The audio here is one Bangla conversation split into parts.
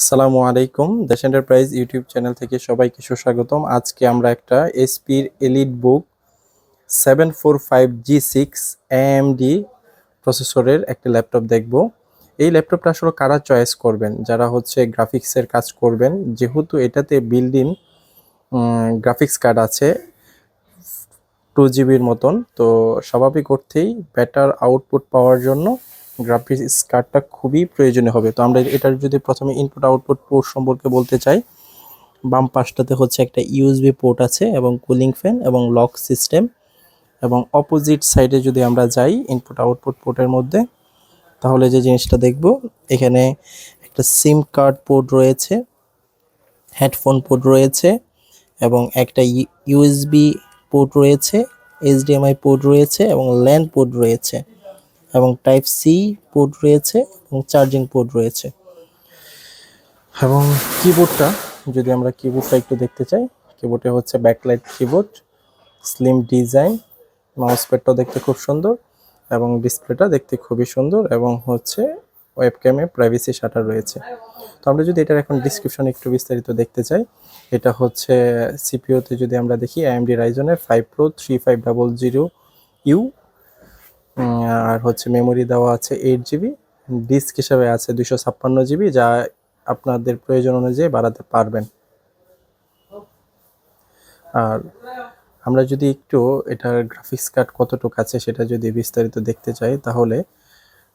আসসালামু আলাইকুম। দেশ এন্টারপ্রাইজ ইউটিউব চ্যানেল থেকে সবাইকে সুস্বাগতম। আজকে আমরা একটা এসপির EliteBook seven four five G six AMD প্রসেসরের একটা ল্যাপটপ দেখব। এই ল্যাপটপটা আসলে কারা চয়েস করবেন? যারা হচ্ছে গ্রাফিক্সের কাজ করবেন, যেহেতু এটাতে বিল্ডিং গ্রাফিক্স কার্ড আছে টু জিবির মতন, তো স্বাভাবিক অর্থেই বেটার আউটপুট পাওয়ার জন্য গ্রাফিক্স কার্ডটা খুবই প্রয়োজনীয় হবে। তো আমরা এটার যদি প্রথমে ইনপুট আউটপুট পোর্ট সম্পর্কে বলতে চাই, বাম পাশটাতে হচ্ছে একটা ইউএসবি পোর্ট আছে এবং কুলিং ফ্যান এবং লক সিস্টেম এবং অপোজিট সাইডে যদি আমরা যাই ইনপুট আউটপুট পোর্টের মধ্যে, তাহলে যে জিনিসটা দেখব, এখানে একটা সিম কার্ড পোর্ট রয়েছে হেডফোন পোর্ট রয়েছে এবং একটা ইউএসবি পোর্ট রয়েছে এইচডিএমআই পোর্ট রয়েছে এবং ল্যান্ড পোর্ট রয়েছে। এবং টাইপ সি পোর্ট রয়েছে এবং চার্জিং পোর্ট রয়েছে। এবং কিবোর্ডটা যদি আমরা কিবোর্ডটা একটু দেখতে চাই কিবোর্ডে হচ্ছে backlight keyboard slim design mouse প্যাডটাও দেখতে খুব সুন্দর এবং ডিসপ্লেটা দেখতে খুবই সুন্দর এবং হচ্ছে ওয়েবক্যামে প্রাইভেসি শাটার রয়েছে। তো আমরা যদি এটার এখন ডিসক্রিপশন একটু বিস্তারিত দেখতে চাই, এটা হচ্ছে সিপিওতে যদি আমরা দেখি AMD রাইজনের five pro three five double zero U আর হচ্ছে মেমোরি দেওয়া আছে এইট জিবি ডিস্ক হিসাবে আছে দুশো ছাপ্পান্ন জিবি যা আপনাদের প্রয়োজন অনুযায়ী বাড়াতে পারবেন। আর আমরা যদি একটু এটার গ্রাফিক্স কার্ড কতটুকু আছে সেটা যদি বিস্তারিত দেখতে চাই, তাহলে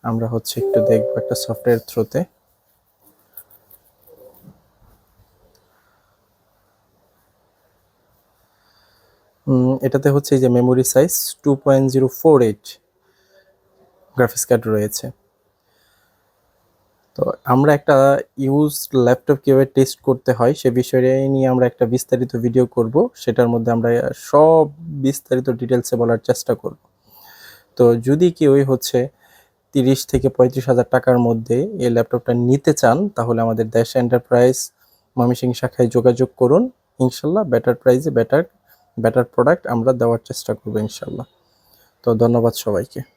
আমরা হচ্ছে একটু দেখব একটা সফটওয়্যার থ্রুতে এটাতে হচ্ছে যে memory size two point zero four eight graphics card রয়েছে। তো আমরা একটা ইউজ ল্যাপটপ কীভাবে টেস্ট করতে হয় সে বিষয়ে নিয়ে আমরা একটা বিস্তারিত ভিডিও করব। সেটার মধ্যে আমরা সব বিস্তারিত ডিটেলসে বলার চেষ্টা করব। তো যদি কেউই হচ্ছে তিরিশ থেকে পঁয়ত্রিশ হাজার টাকার মধ্যে এই ল্যাপটপটা নিতে চান, তাহলে আমাদের দেশ এন্টারপ্রাইজ ময়মনসিং শাখায় যোগাযোগ করুন। ইনশাল্লাহ বেটার প্রাইসে বেটার বেটার প্রোডাক্ট আমরা দেওয়ার চেষ্টা করব ইনশাল্লাহ। তো ধন্যবাদ সবাইকে।